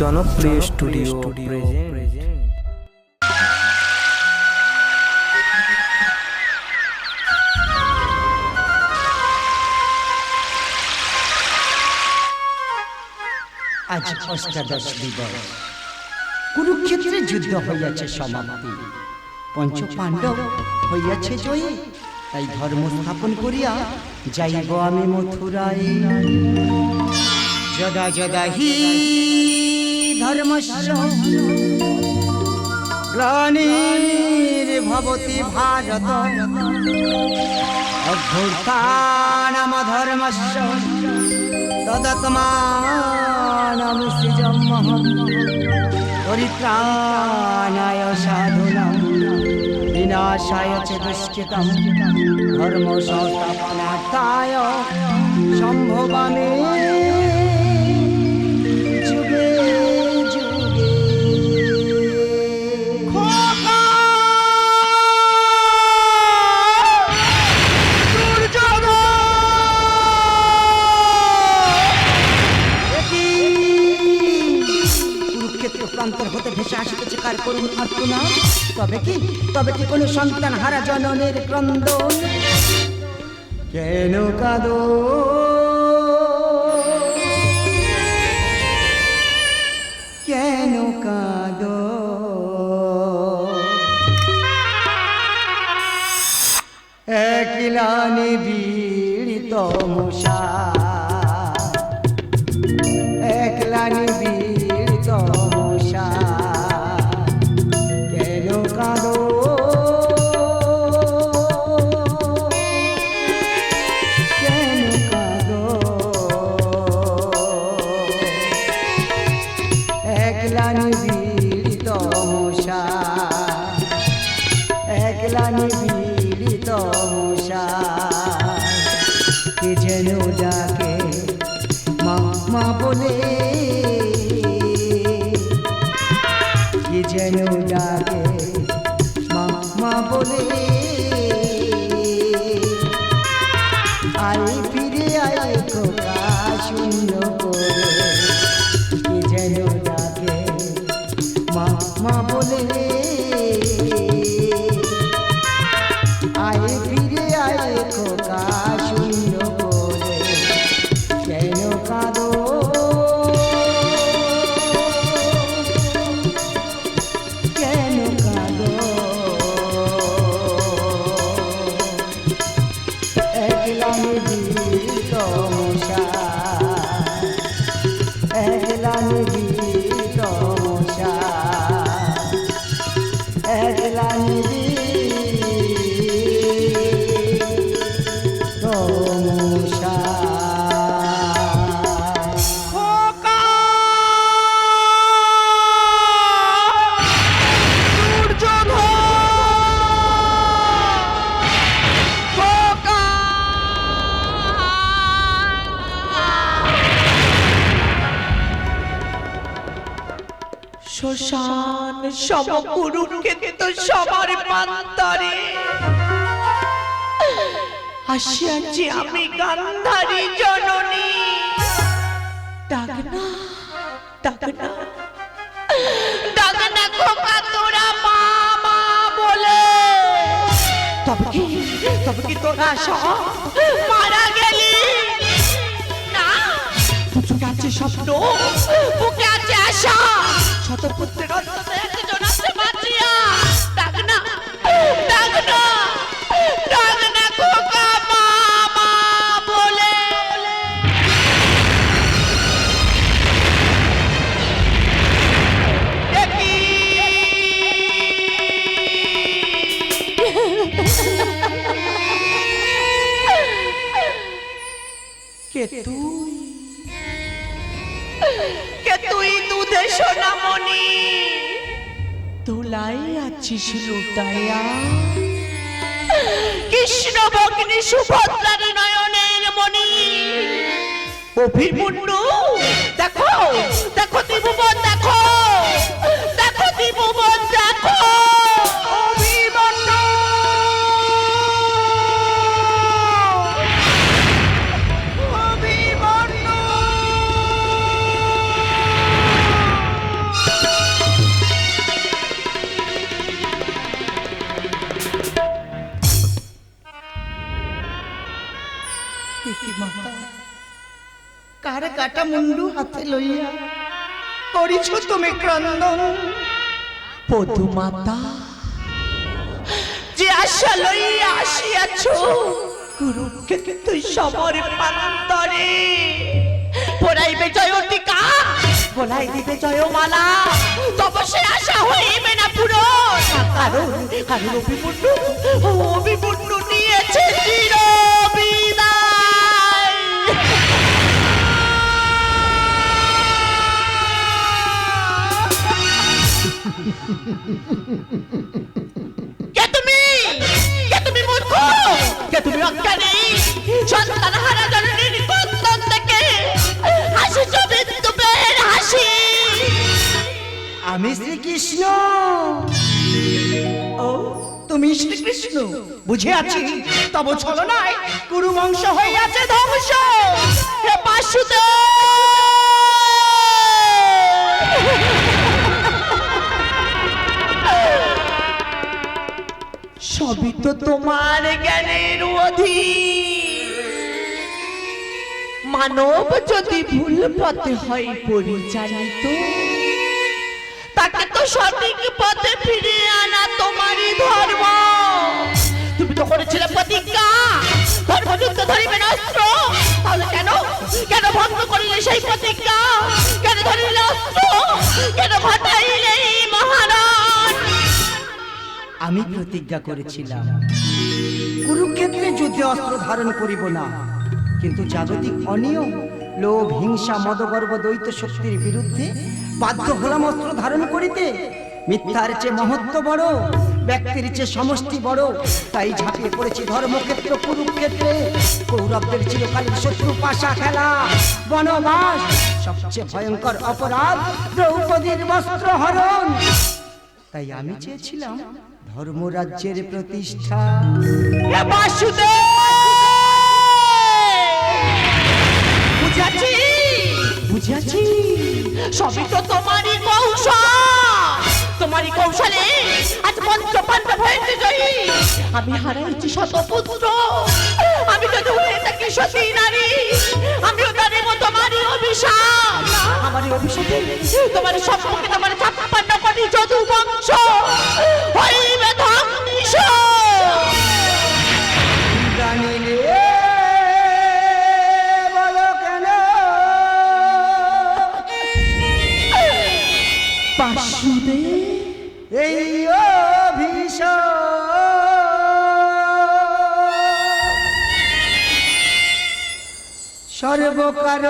জনপ্রিয় studio present আজ অষ্টাদশ দিবস। কুরুক্ষেত্রে যুদ্ধ হইয়াছে সমাপ্তি। পঞ্চ পাণ্ডব হইয়াছে জয়ী। তাই ধর্ম স্থাপন করিয়া যাইব আমি মথুরায়। যদা যদা হি ধর্মস্য গ্লানির্ভবতি ভারত অভ্যুত্থানম ধর্মস্য তদত্মানম সৃজমহম পরিত্রাণায় সাধুনাম। বিনাশায় চ দুষ্কৃতম ধর্ম সংস্থাপনার্থায় সম্ভবামে। কার করুন আত্মনা তবে কি? তবে কি কোনো সন্তান হারা জননের ক্রন্দন কেন কাদো? কেন কাদো? একলা নিবিড়িত মশা একলা নিবিড়িত মশা। একলা নিবিড়িত মশা। কে যেন ডাকে মা বলে শ্মশান সমকুরুক্ষেত্র সবার প্রান্তরে আসিয়াছি আমি গান্ধারী জননী। ডাকনা ডাকনা। ডাকনা খোকা তোরা বলে। তবে কি তবে কি তোরা সব মারা গেলি? না, বুকে আছে স্বপ্ন, বুকে আছে আশা। তোলাই আছিস লুটাইয়া? কৃষ্ণ ভগ্নি সুভদ্রার নয়নের মণি। অভিমুন্ন দেখো দেখো দিবুবন দেখো দেখো দিবুবন দেখো কাটা মুন্ডু হাতে লইয়া করিছ তুমি ক্রন্দন। পদুমাতা, যে আশা লইয়া আসিয়াছ কুরুক্ষেত্র সমর প্রান্তরে পড়াইবে জয়টিকা বলাই দিবে জয়মালা, তবে সে আশা হইবে না পুরো কারণ কারণ অভিমন্যু অভিমন্যু নিয়েছে চির। কে তুমি? কে তুমি মূর্খ? কে তুমি অজ্ঞানী? সন্তান হারা জননীর কন্দন থেকে হাসিছ বিদ্যুপের হাসি। আমি শ্রীকৃষ্ণ। ও, তুমি শ্রীকৃষ্ণ। বুঝে আছি, তব ছলনায় কুরু বংশ হইয়াছে ধ্বংস। তোমার জ্ঞানের অধীন। মানব যদি ভুল পথে হয় পরিচালিত, তাকে তো সঠিক পথে ফিরে আনা তোমারই ধর্ম। তুমি তো করেছিলে প্রতিজ্ঞা, ধর্মযুদ্ধ ধরিবে অস্ত্র। তাহলে কেন কেন ভঙ্গ করিলে সেই প্রতিজ্ঞা? কেন ধরিলে অস্ত্র? কেন ঘটাইলে আমি প্রতিজ্ঞা করেছিলাম। কুরুক্ষেত্রে যুদ্ধে অস্ত্র ধারণ করিব না। কিন্তু জাগতিক অনিয়ম, লোভ, হিংসা, মদগর্ব দ্বৈত শক্তির বিরুদ্ধে বাধ্য হলাম অস্ত্র ধারণ করিতে। মিথ্যার চেয়ে মহত্ব বড়, ব্যক্তির চেয়ে সমষ্টি বড়। তাই ঝাঁপিয়ে পড়েছি ধর্মক্ষেত্র, কুরুক্ষেত্রে। কৌরবদের চিরকালীন শত্রু পাশা খেলা, বনবাস। সবচেয়ে ভয়ঙ্কর অপরাধ, দ্রৌপদীর বস্ত্র হরণ। তাই আমি চেয়েছিলাম ধর্মরাজ্যের প্রতিষ্ঠা। বুঝাচ্ছি বুঝাচ্ছি সবই তো তোমারই কৌশল। তোমারই কৌশলে আজ পঞ্চ পাণ্ডব হয়েছে জয়ী আমি হারাইছি শত পুত্র। আমি তো দূরে থাকি সতী নারী। আমিও জানিব তোমারই অভিশাপ। আমারই অভিশাপে। তোমার সম্মুখে তোমার ছাপ্পান্ন কোটি যদু বংশ। হইবে ধ্বংস।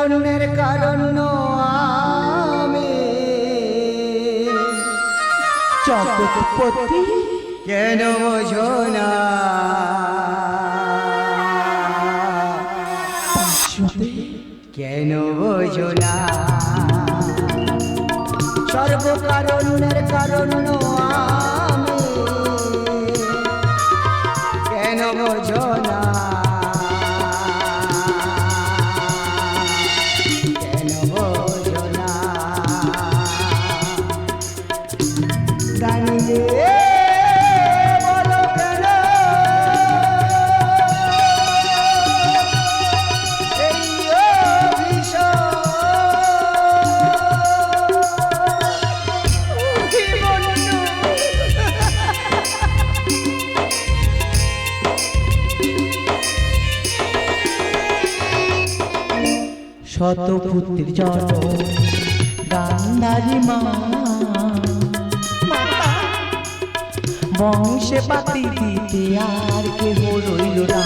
সর্বকারণের কারণ আমি জগৎপতি কেন বোঝো না? বাসুদেব কেন বোঝো না? সর্বকারণের কারণ আমি শত পুত্রের জন্ম গান্ধারী মা বংশে পাতি দিতে আর কেহ রইল না।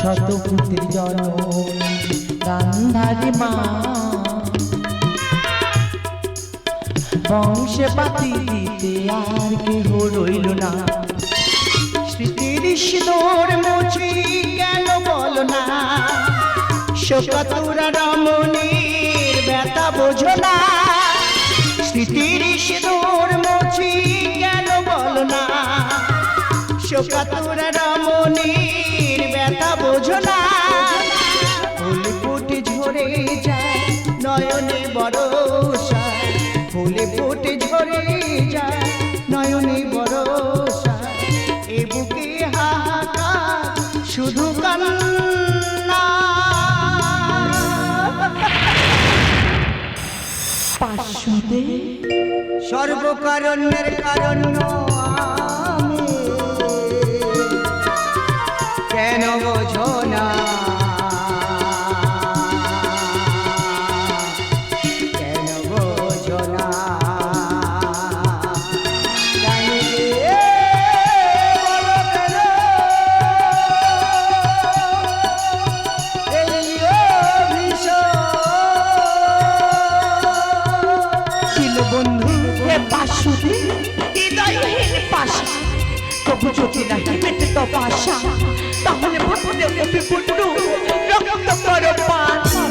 শত পুত্রের জন্ম গান্ধারী মা, বংশে পাতি দিতে আর কেহ রইল না। স্মৃতির সিঁদুর মুছি কেন বল না? শোকাতুরা রমণীর ব্যথা বোঝো না। স্মৃতির সিঁদুর মুছি কেন বল না? শোকাতুরা রমণীর ব্যথা বোঝো না। ফুল ফুটে ঝরে যায় নয়নে বরসা সর্বকারণ্যের কারণ এ বাসুদে হৃদয়হীন পাশা। তবু যদি নাহি মেটে তো পাশা, তাহলে ভাবলে কবি পুট্টু রক্ত করো পাশা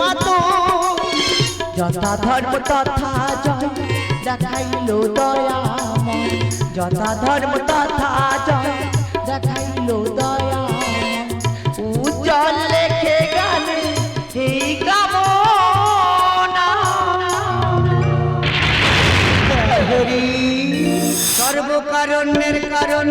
মাত। যথা ধর্ম তথা জয় দেখাইল দয়াময় যথা ধর্ম তথা জয় দেখাইল দয়াময় উজ্জ্বল লেখে গানে এই কামনা। হরি সর্বকারণ্যের কারণ